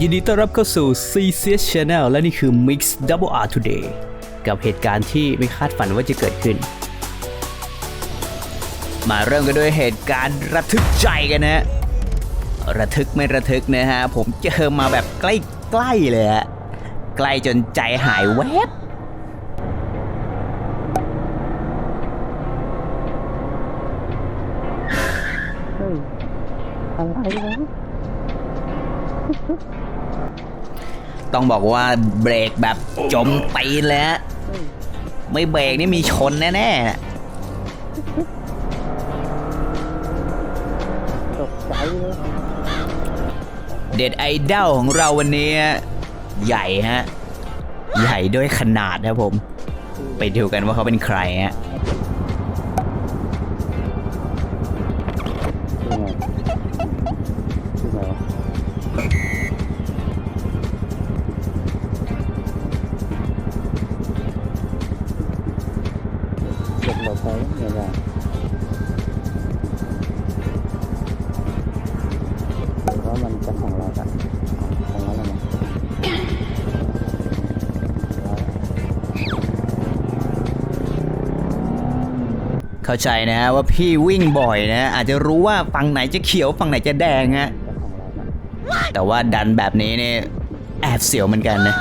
ยินดีต้อนรับเข้าสู่ CCS Channel และนี่คือ Mix Double R Today กับเหตุการณ์ที่ไม่คาดฝันว่าจะเกิดขึ้น มาเริ่มกันด้วยเหตุการณ์ระทึกใจกันนะฮะระทึกไม่ระทึกนะฮะ ผมเจอมาแบบใกล้ๆเลยฮะ ใกล้จนใจหายแวบอะไรนะ ต้องบอกว่าเบรกแบบจมตีนเลยฮะไม่เบรกนี่มีชนแน่ๆตกใจเลยเด็ดไอดอลของเราวันนี้ ใหญ่ฮะ ใหญ่ด้วยขนาดนะผม ไปดูกันว่าเขาเป็นใครฮะ บหลบไปยังไงหรือว่ามันจะของเรากันของเราแล้วมั้งเข้าใจนะฮะว่าพี่วิ่งบ่อยนะ อาจจะรู้ว่าฝั่งไหนจะเขียวฝั่งไหนจะแดงฮะแต่ว่าดันแบบนี้เนี่ยแอบเสียวเหมือนกันนะ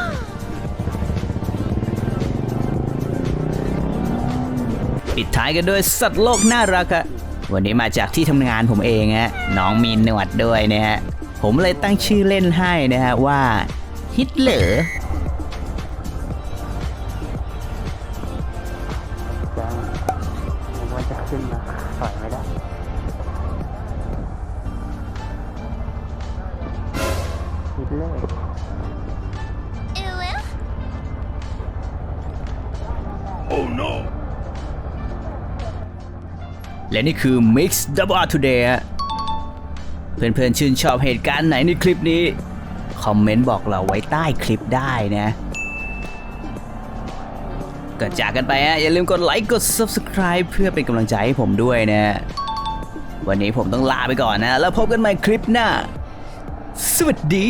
ท้ายกันด้วยสัตว์โลกน่ารักอะวันนี้มาจากที่ทำงานผมเองฮะน้องมีหนวดด้วยนะฮะผมเลยตั้งชื่อเล่นให้นะฮะว่าฮิตเลอร์จ้าผมว่าจะขึ้นมาถอย และนี่คือ Mix Double R Today เพื่อนๆชื่นชอบเหตุการณ์ไหนในคลิปนี้ คอมเมนต์บอกเราไว้ใต้คลิปได้นะก็จากกันไปฮะอย่าลืมกดไลค์กด Subscribe เพื่อเป็นกำลังใจให้ผมด้วยนะ วันนี้ผมต้องลาไปก่อนนะ แล้วพบกันใหม่คลิปหน้า สวัสดี